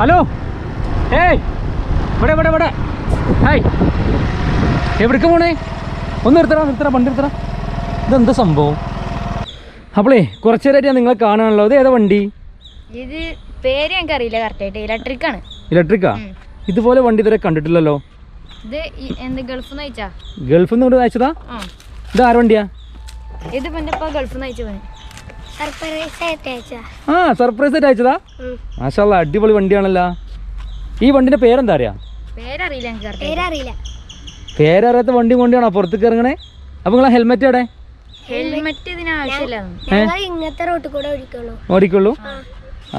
Hello? ഏയ് ഇവിടെ ഇവിടെ ഇവിടെ. ഹായ്. എവിടേക്ക് പോണേ? ഒന്ന് നിർത്തടാ നിർത്തടാ വണ്ടി നിർത്തടാ. ഇതെന്താ സംഭവം? അപ്പളേ കുറച്ചേരായിട്ട് ഞാൻ നിങ്ങളെ കാണാനുള്ളത്. ഏതാ വണ്ടി? ഇത് പേര് ഞങ്ങൾക്ക് അറിയില്ല കറക്റ്റായിട്ട് ഇലക്ട്രിക് ആണ്. ഇലക്ട്രിക്കാ ആ? ഇതുപോലെ വണ്ടി ഇതുവരെ കണ്ടിട്ടില്ലല്ലോ. ഇത് എന്ത് ഗൾഫിൽ നിന്ന് അയച്ചാ? ഗൾഫിൽ നിന്ന് അയച്ചതാ? ഇത് ആര് വണ്ടിയാ? ഇത് ഗൾഫിൽ നിന്ന് അയച്ചു ആ സർപ്രൈസ് ആയിട്ട് അയച്ചതാ? മാഷാല്ല അടിപൊളി വണ്ടിയാണല്ലോ. ഈ വണ്ടിന്റെ പേരെന്താ അറിയാ പേരറിയാത്ത വണ്ടി കൊണ്ടാണോ പുറത്തേക്ക് ഇറങ്ങണേ? അപ്പൊ നിങ്ങളെ ഹെൽമെറ്റ് എവിടെ? ഓടിക്കുള്ളൂ. ഓടിക്കുള്ളൂ?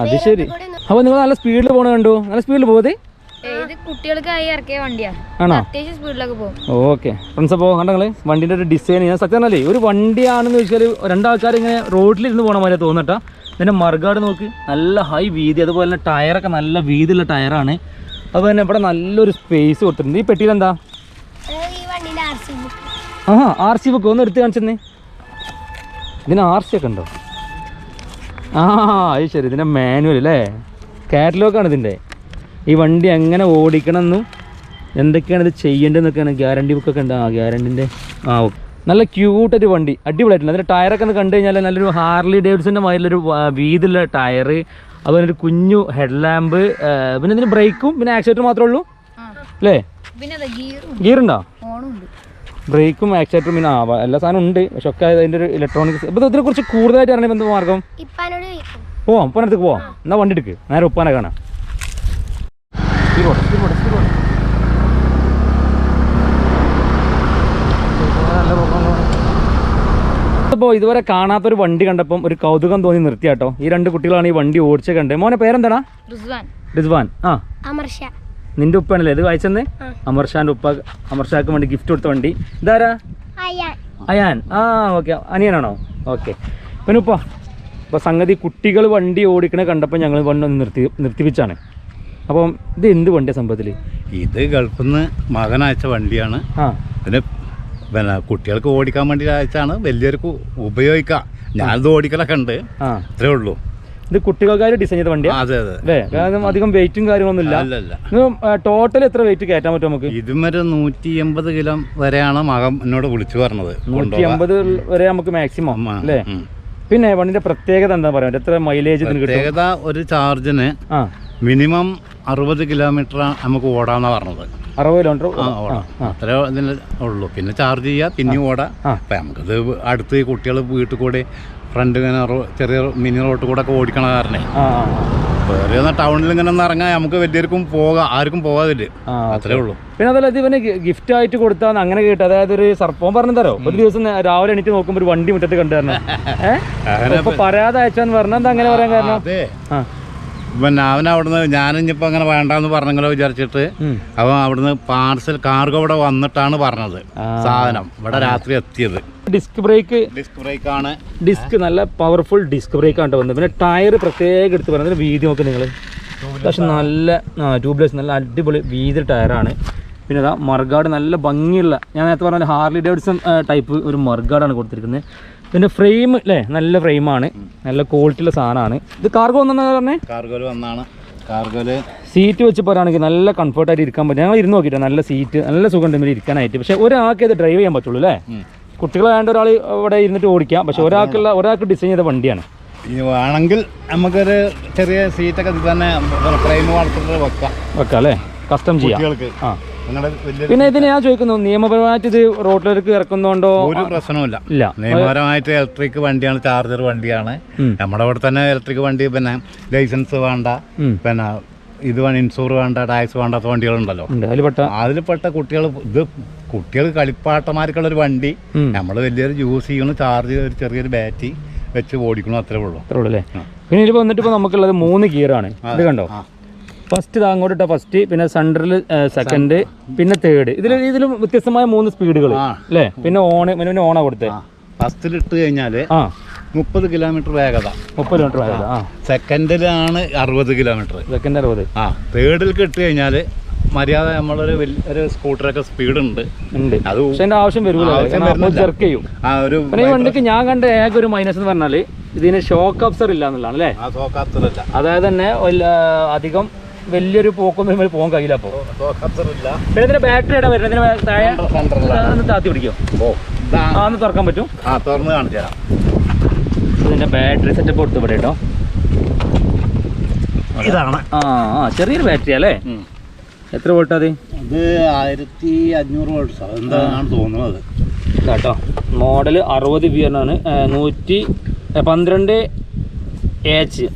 അത് ശരി. അപ്പൊ നിങ്ങൾ നല്ല സ്പീഡിൽ പോണ കണ്ടു. നല്ല സ്പീഡിൽ പോകത് ഇത് കുട്ടികൾക്കായി ഇറക്കിയ വണ്ടിയാ. ആണോ? അത്യാവശ്യം സ്പീഡിലൊക്കെ പോകും. ഓക്കെ. ഫ്രണ്ട്സ് അപ്പോൾ കണ്ടങ്ങൾ വണ്ടിന്റെ ഒരു ഡിസൈൻ ഞാൻ സത്യം അല്ലേ ഒരു വണ്ടിയാണെന്ന് വെച്ചാൽ രണ്ടാൾക്കാർ ഇങ്ങനെ റോഡിലിരുന്ന് പോണ മാതിരി തോന്നട്ടാ ഇതിന്റെ മറുകാട് നോക്ക് നല്ല ഹൈ വീതി അതുപോലെ തന്നെ ടയറൊക്കെ നല്ല വീതിയുള്ള ടയറാണ് അതുപോലെ തന്നെ ഇവിടെ നല്ലൊരു സ്പേസ് കൊടുത്തിട്ടുണ്ട്. ഈ പെട്ടിയിൽ എന്താ? ഈ വണ്ടിന്റെ ആർ സി ബുക്ക് ആ ആർ സി ബുക്ക് ഒന്ന് എടുത്ത് കാണിച്ചെന്നേ. ഇതിന് ആർ സി ഒക്കെ ഉണ്ടോ? ആ അത് ശരി. ഇതിന്റെ മാനുവൽ അല്ലേ? കാറ്റലോഗാണ് ഇതിന്റെ ഈ വണ്ടി എങ്ങനെ ഓടിക്കണം എന്നും എന്തൊക്കെയാണ് ഇത് ചെയ്യേണ്ടതെന്നൊക്കെയാണ് ഗ്യാരണ്ടി ബുക്കൊക്കെ ഉണ്ട്. ആ ഗ്യാരണ്ടിന്റെ ആ ഓക്കെ നല്ല ക്യൂട്ടൊരു വണ്ടി അടിപൊളിയായിട്ടുണ്ട്. അതിന്റെ ടയറൊക്കെ ഒന്ന് കണ്ടു കഴിഞ്ഞാൽ നല്ലൊരു ഹാർലി ഡേവിഡ്സിന്റെ മാതിരിലൊരു വ- വീതിയുള്ള ടയർ അതുപോലെ ഒരു കുഞ്ഞു ഹെഡ് ലാമ്പ് പിന്നെ ഇതിന് ബ്രേക്കും പിന്നെ ആക്സിലേറ്റർ മാത്രമേ ഉള്ളൂ? അല്ലേ? ഗിയർ ഉണ്ടോ ബ്രേക്കും ആക്സിലേറ്ററും പിന്നെ ആ എല്ലാ സാധനവും ഉണ്ട്. പക്ഷെ ഒക്കെ അതിന്റെ ഒരു ഇലക്ട്രോണിക്സ് ഇപ്പം ഇതിനെ കുറിച്ച് കൂടുതലായിട്ട് അറിയണം എന്ത് മാർഗം? പോവാം ഉപ്പാനടുത്ത് പോവാം. എന്നാൽ വണ്ടി എടുക്ക്. നേരെ ഉപ്പാനെ കാണാം. സ്പീഡ് പോട്ടെ, സ്പീഡ് പോട്ടെ, സ്പീഡ് പോട്ടെ. അപ്പോൾ ഇതുവരെ കാണാത്തൊരു വണ്ടി കണ്ടപ്പം ഒരു കൗതുകം തോന്നി നിർത്തിയാട്ടോ ഈ രണ്ട് കുട്ടികളാണ് ഈ വണ്ടി ഓടിച്ച കണ്ടത് മോനെ പേരെന്താടാ? റിസ്വാൻ. റിസ്വാൻ. ആ. അമർഷ നിന്റെ ഉപ്പാണല്ലേ ഇത് വായിച്ചെന്ന്? അമർഷാന്റെ ഉപ്പ അമർഷാക്ക് വേണ്ടി ഗിഫ്റ്റ് കൊടുത്ത വണ്ടി. ഇതാരാ? അയ്യാൻ അയാൻ. ആ ഓക്കെ. അനിയനാണോ? ഓക്കെ. പിന്നെ ഉപ്പ ഇപ്പോൾ സംഗതി കുട്ടികൾ വണ്ടി ഓടിക്കണ കണ്ടപ്പോൾ ഞങ്ങൾ വണ്ടി ഒന്ന് നിർത്തി നിർത്തിപ്പിച്ചാണ്. അപ്പം ഇത് എന്ത് വണ്ടിയാണ് സംഭവത്തിൽ ഇത് ഗൾഫിൽ നിന്ന് മകൻ അയച്ച വണ്ടിയാണ്. ആ. പിന്നെ പിന്നെ കുട്ടികൾക്ക് ഓടിക്കാൻ വേണ്ടി അയച്ചാണ്. വലിയവർക്ക് ഉപയോഗിക്കാം. ഞാനിത് ഓടിക്കലൊക്കെ ഉണ്ട്. ആ. അത്രേ ഉള്ളൂ. ഇത് കുട്ടികൾക്കാർ ഡിസൈൻ ചെയ്ത വണ്ടിയാണ് അതെ അതെ. അല്ലേ? കാരണം അധികം വെയിറ്റും കാര്യങ്ങളൊന്നും ഇല്ല. അല്ലല്ല ടോട്ടൽ എത്ര വെയിറ്റ് കയറ്റാൻ പറ്റും നമുക്ക്? ഇതും വരെ നൂറ്റി എൺപത് കിലോ വരെയാണ് മകൻ എന്നോട് വിളിച്ചു പറഞ്ഞത്. നൂറ്റി കൊണ്ടുപോകാൻ. അമ്പത് വരെ നമുക്ക് മാക്സിമം ആ, അല്ലേ? ഉം. പിന്നെ വണ്ടിന്റെ പ്രത്യേകത എന്താ പറയാ? എത്ര മൈലേജ് ഇതിന് കിട്ടും? പ്രത്യേകത ഒരു ചാർജിന് ആ. മിനിമം അറുപത് കിലോമീറ്റർ നമുക്ക് ഓടാന്നാ പറഞ്ഞത്. അറുപത് കിലോമീറ്റർ ആ ഓടാം. അത്രേ ഇതിന് ഉള്ളൂ. പിന്നെ ചാർജ് ചെയ്യാം പിന്നെയും ഓടാം. അപ്പൊ നമുക്കിത് അടുത്ത് കുട്ടികൾ വീട്ടിൽ കൂടെ ഫ്രണ്ട് ഇങ്ങനെ ചെറിയ മിനി റോട്ട് കൂടെ ഒക്കെ ഓടിക്കണ കാരണേ. വേറെ ഒന്ന് ടൗണിൽ ഇങ്ങനെ ഒന്ന് ഇറങ്ങാൻ നമുക്ക് വലിയവർക്കും പോകാം ആർക്കും പോകാതില്ല അത്രേ ഉള്ളൂ. പിന്നെ അതല്ല ഇത് ഇവന് ഗിഫ്റ്റ് ആയിട്ട് കൊടുത്താൽ അങ്ങനെ കേട്ടോ അതായത് ഒരു സർപ്പം പറഞ്ഞു തരോ ഒരു ദിവസം രാവിലെ എണീറ്റ് നോക്കുമ്പോൾ ഒരു വണ്ടി മുറ്റത്ത് കണ്ടു തരണം ഏഹ് പറയാതെ അയച്ചാന്ന് പറഞ്ഞാൽ എന്താ അങ്ങനെ പറയാൻ കാരണം? പിന്നെ അവൻ അവിടുന്ന് ഞാനിപ്പോൾ അങ്ങനെ വേണ്ടെന്ന് പറഞ്ഞെങ്കിലോ വിചാരിച്ചിട്ട്. അവൻ അവിടുന്ന് പാർസൽ കാർഗോ ഇവിടെ വന്നിട്ടാണ് പറഞ്ഞത് സാധനം. ഇവിടെ രാത്രി എത്തിയത്. ഡിസ്ക് ബ്രേക്ക് ഡിസ്ക് ബ്രേക്ക് ആണ്. ഡിസ്ക് നല്ല പവർഫുൾ ഡിസ്ക് ബ്രേക്ക് ആണ് വന്നത്. പിന്നെ ടയർ പ്രത്യേകം എടുത്ത് പറഞ്ഞത് വീതി നോക്ക് നിങ്ങൾ പക്ഷെ നല്ല ട്യൂബ്ലെസ് നല്ല അടിപൊളി വീതി ടയറാണ് പിന്നെ അതാ മർഗാഡ് നല്ല ഭംഗിയുള്ള ഞാൻ നേരത്തെ പറഞ്ഞ ഹാർലി ഡേവിഡ്സൺ ടൈപ്പ് ഒരു മർഗാഡാണ് കൊടുത്തിരിക്കുന്നത്. പിന്നെ ഫ്രെയിം അല്ലേ നല്ല ഫ്രെയിമാണ്. നല്ല ക്വാളിറ്റിയുള്ള സാധനമാണ്. ഇത് കാർഗോ വന്നാ പറഞ്ഞേ? കാർഗോയിൽ വന്നാണ്. കാർഗോയിൽ സീറ്റ് വെച്ച് പോരാണെങ്കിൽ നല്ല കംഫർട്ടായിട്ട് ഇരിക്കാൻ പറ്റും. ഞങ്ങൾ ഇരുന്ന് നോക്കിയിട്ട്? നല്ല സീറ്റ് നല്ല സുഖം ഉണ്ട് ഇരിക്കാനായിട്ട്. പക്ഷേ ഒരാൾക്ക് ഇത് ഡ്രൈവ് ചെയ്യാൻ പറ്റുള്ളൂ അല്ലേ കുട്ടികളെ വേണ്ട ഒരാൾ ഇവിടെ ഇരുന്നിട്ട് ഓടിക്കാം. പക്ഷെ ഒരാൾക്കുള്ള ഒരാൾക്ക് ഡിസൈൻ ചെയ്ത വണ്ടിയാണ്. ഇനി വേണമെങ്കിൽ നമുക്കൊരു ചെറിയ സീറ്റൊക്കെ ഇത് തന്നെ ഫ്രെയിം വളർത്തിട്ട് വെക്കാം. വെക്കാം അല്ലേ കസ്റ്റം ചെയ്യാം. ആ. പിന്നെ ഇതിന് ഞാൻ ചോദിക്കുന്നു നിയമപരമായിട്ട് ഇത് റോഡിലേക്ക് ഇറക്കുന്നുണ്ടോ? ഒരു പ്രശ്നവുമില്ല. ഇല്ല. നിയമപരമായിട്ട് ഇലക്ട്രിക് വണ്ടിയാണ് ചാർജർ വണ്ടിയാണ്. നമ്മുടെ അവിടെ തന്നെ ഇലക്ട്രിക് വണ്ടി പിന്നെ ലൈസൻസ് വേണ്ട പിന്നെ ഇത് വേണം ഇൻഷൂർ വേണ്ട ടാക്സ് വേണ്ടാത്ത വണ്ടികളുണ്ടല്ലോ. അതിൽപ്പെട്ട കുട്ടികൾ ഇത് കുട്ടികൾ കളിപ്പാട്ടമാർക്കുള്ള ഒരു വണ്ടി. നമ്മൾ വലിയൊരു യൂസ് ചെയ്യണം ചാർജ് ഒരു ചെറിയൊരു ബാറ്ററി വെച്ച് ഓടിക്കണം അത്രേ ഉള്ളൂ. അത്രേ ഉള്ളൂ അല്ലേ? പിന്നെ ഇതിൽ വന്നിട്ട് ഇപ്പോൾ നമുക്കുള്ളത് മൂന്ന് ഗിയറാണ് ഇത് കണ്ടോ. ഫസ്റ്റ് ഇതാ അങ്ങോട്ട് ഫസ്റ്റ് പിന്നെ സെന്ററിൽ സെക്കൻഡ് പിന്നെ തേർഡ് ഇതിൽ ഇതിലും വ്യത്യസ്തമായ മൂന്ന് സ്പീഡുകൾ. അല്ലേ? പിന്നെ ഓണ് പിന്നെ ഓണാ കൊടുത്തത് ഫസ്റ്റിൽ ഇട്ട് കഴിഞ്ഞാൽ ആ. മുപ്പത് കിലോമീറ്റർ വേഗത. മുപ്പത് കിലോമീറ്റർ വേഗത സെക്കൻഡിലാണ് അറുപത് കിലോമീറ്റർ സെക്കൻഡ് അറുപത്. ആ. തേർഡിൽ ഇട്ട് കഴിഞ്ഞാൽ മര്യാദ നമ്മളൊരു വലിയ ഒരു സ്കൂട്ടറൊക്കെ സ്പീഡ് ഉണ്ട്. ഉണ്ട് അത് പക്ഷെ ആവശ്യം ആവശ്യം ചെയ്യും. ഒരു ഈ വണ്ടിക്ക് ഞാൻ കണ്ട ഏക ഒരു മൈനസ് എന്ന് പറഞ്ഞാൽ ഇതിന് ഷോക്ക് അബ്സർ ഇല്ല എന്നുള്ളതാണ് അല്ലേ? അതായത് തന്നെ അധികം വലിയൊരു പോക്കൊന്നും നമ്മൾ പോകാൻ കഴിയില്ല അപ്പോൾ പിന്നെ ഇതിന്റെ ബാറ്ററി ഇടാൻ വരുന്നത് ഇതിന്റെ താഴെ. ഒന്ന് താത്തി പിടിക്കോ. ആ ഒന്ന് തുറക്കാൻ പറ്റും. ആ തുറന്ന് കാണിച്ചു തരാം. ഇതിന്റെ ബാറ്ററി സെറ്റപ്പ് കൊടുത്തു ഇവിടെ കേട്ടോ. ഇതാണ്. ആ ആ ചെറിയൊരു ബാറ്ററി അല്ലേ? എത്ര വോൾട്ട് അത് ഇത് ആയിരത്തി അഞ്ഞൂറ് വോൾട്ട്സ് എന്താണെന്ന് തോന്നുന്നത്. കേട്ടോ മോഡൽ അറുപത് ബി എന്നാണ് നൂറ്റി പന്ത്രണ്ട് എച്ച്.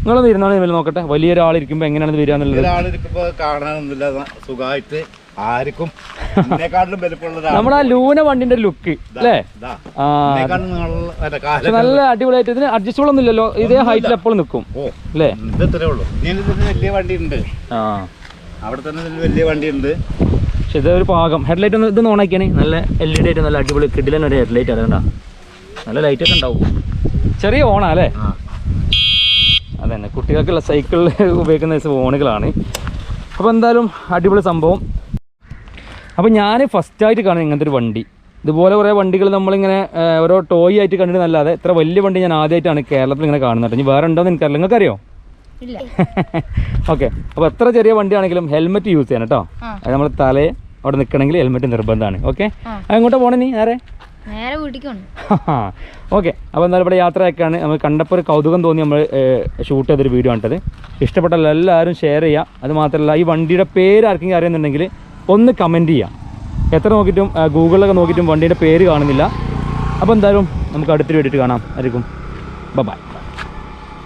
നിങ്ങളൊന്ന് ഇരുന്നാണ് ഇവർ നോക്കട്ടെ. വലിയൊരാളിരിക്കുമ്പോൾ എങ്ങനെയാണ് വരിക എന്നുള്ളത്? ഒരാളിരിക്കുമ്പോ കാണാനൊന്നുമില്ല. സുഖമായിട്ട് ആർക്കും എന്നെക്കാട്ടിലും വലിപ്പമുള്ള ഒരാൾ നമ്മുടെ ആ ലൂന വണ്ടിന്റെ ലുക്ക്. അല്ലേ? ഇതാ. ആ എന്നെക്കാട്ടിലും നീളമുള്ള- അല്ല, പക്ഷെ കാലൊക്കെ നല്ല അടിപൊളിയായിട്ട് ഇതിന് അഡ്ജസ്റ്റബിൾ ഒന്നും ഇല്ലല്ലോ. ഇതേ ഹൈറ്റിൽ എപ്പോഴും നിൽക്കും ഓ അല്ലേ? ഇത് ഇത്രേ ഉള്ളൂ. ഇതിന് വലിയ വണ്ടി ഉണ്ട് ആ. അവിടെ തന്നെ ഇതിന് വലിയ വണ്ടി ഉണ്ട് പക്ഷെ ഇതൊരു പാകം. ഹെഡ്ലൈറ്റ് ഒന്ന് ഇതൊന്ന് ഓണാക്കിയാണ് നല്ല എൽ ഇ ഡി ആയിട്ട് നല്ല അടിപൊളി കിഡിലൻ ഒരു ഹെഡ്ലൈറ്റ് അതുകൊണ്ടാ നല്ല ലൈറ്റ് ഒക്കെ ഉണ്ടാവും. ചെറിയ ഓണാ അല്ലേ? ആ. അതന്നെ. കുട്ടികൾക്കുള്ള സൈക്കിളിൽ ഉപയോഗിക്കുന്ന ഫോണുകളാണ് അപ്പോൾ എന്തായാലും അടിപൊളി സംഭവം. അപ്പോൾ ഞാൻ ഫസ്റ്റായിട്ട് കാണും ഇങ്ങനത്തെ ഒരു വണ്ടി. ഇതുപോലെ കുറേ വണ്ടികൾ നമ്മളിങ്ങനെ ഓരോ ടോയ് ആയിട്ട് കണ്ടിട്ട് നല്ലാതെ ഇത്ര വലിയ വണ്ടി ഞാൻ ആദ്യമായിട്ടാണ് കേരളത്തിൽ ഇങ്ങനെ കാണുന്നത്. ഇനി വേറെ ഉണ്ടോ എന്ന് എനിക്കറിയില്ല. നിങ്ങൾക്കറിയോ? ഓക്കെ അപ്പോൾ എത്ര ചെറിയ വണ്ടിയാണെങ്കിലും ഹെൽമെറ്റ് യൂസ് ചെയ്യണം കേട്ടോ. അത് നമ്മൾ തലേ അവിടെ നിൽക്കണമെങ്കിൽ ഹെൽമെറ്റ് നിർബന്ധമാണ്. ഓക്കെ അങ്ങോട്ട് പോകണേ നീ? നേരെ നേരെ വീട്ടിക്കാണ്. ഓക്കെ. അപ്പോൾ എന്തായാലും ഇവിടെ യാത്രയൊക്കെയാണ്. നമ്മൾ കണ്ടപ്പോൾ ഒരു കൗതുകം തോന്നി നമ്മൾ ഷൂട്ട് ചെയ്തൊരു വീഡിയോ ആണിട്ടത് ഇഷ്ടപ്പെട്ടല്ല എല്ലാവരും ഷെയർ ചെയ്യുക അത് മാത്രമല്ല ഈ വണ്ടിയുടെ പേര് ആർക്കെങ്കിലും അറിയുന്നുണ്ടെങ്കിൽ ഒന്ന് കമന്റ് ചെയ്യുക എത്ര നോക്കിയിട്ടും ഗൂഗിളിലൊക്കെ നോക്കിയിട്ടും വണ്ടിയുടെ പേര് കാണുന്നില്ല. അപ്പോൾ എന്തായാലും നമുക്ക് അടുത്തൊരു വേണ്ടിയിട്ട് കാണാം. ആയിരിക്കും. ബൈ